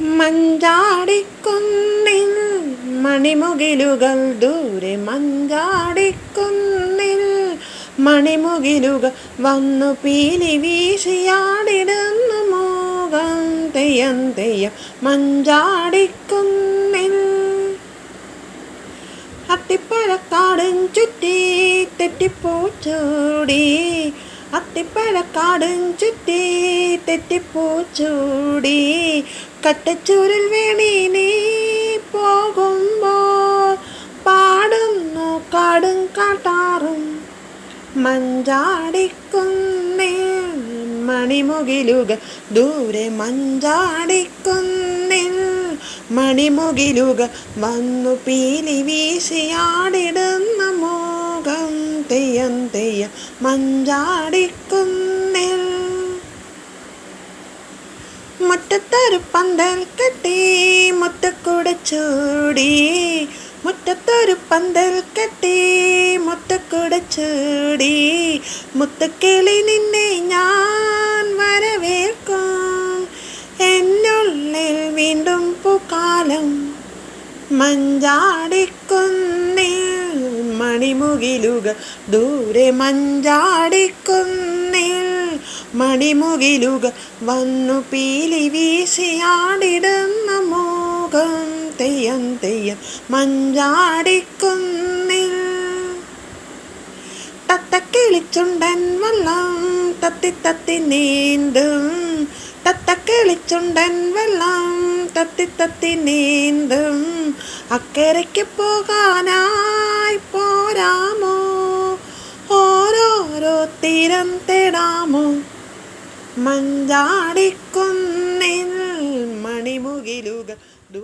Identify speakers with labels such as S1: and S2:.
S1: മഞ്ചാടിക്കുന്നിൽ മണിമുകിലുകൾ ദൂരെ മഞ്ചാടിക്കുന്നിൽ മണിമുകിലുകൾ വന്നു പീലി വീശിയാടിടുന്നു മോകം തെയ്യം തെയ്യം മഞ്ചാടിക്കുന്നിൽ. അത്തിപ്പഴക്കാടും ചുറ്റി തെറ്റിപ്പൂച്ചൂടി. അത്തിപ്പഴക്കാടും ചുറ്റി തെറ്റിപ്പൂച്ചൂടി. കട്ടച്ചൂരിൽ വേണി നീ പോകുമ്പോൾ പാടുന്നു കാടും കാട്ടാറും. മഞ്ചാടിക്കുന്നേ മണിമുകിലുക ദൂരെ മഞ്ചാടിക്കുന്നിൽ മണിമുകിലുക വന്നു പീലി വീശിയാടിടുന്ന മോകം തെയ്യം തെയ്യം മഞ്ചാടിക്കുന്നിൽ മുറ്റത്തൊരു പന്തൽ കെട്ടി മുത്തക്കൂടെ ചൂടി. മുറ്റത്തൊരു പന്തൽ കെട്ടി മുത്തക്കൂടെ ചൂടി. മുത്തക്കിളി നിന്നെ ഞാൻ വരവേൽക്കും. എന്നുള്ളിൽ വീണ്ടും പൂക്കാലം മഞ്ചാടിക്കുന്നിൽ മണിമുകിലുകൾ ദൂരെ മഞ്ചാടിക്കുന്നിൽ. മണിമുകിലുകൾ വന്നു പീലി വീശിയാടിടുന്ന മോകം തെയ്യം തെയ്യം മഞ്ചാടിക്കുന്നിൽ. തത്തക്കിളിച്ചുണ്ടൻ വെള്ളം തത്തി തത്തി നീന്തും. തത്തക്കിളിച്ചുണ്ടൻ വെള്ളം തത്തി തത്തി നീന്തും. അക്കരയ്ക്ക് പോകാനായി പോരാമോ തീരം തേടാമോ മഞ്ചാടിക്കുന്നിൽ ദൂ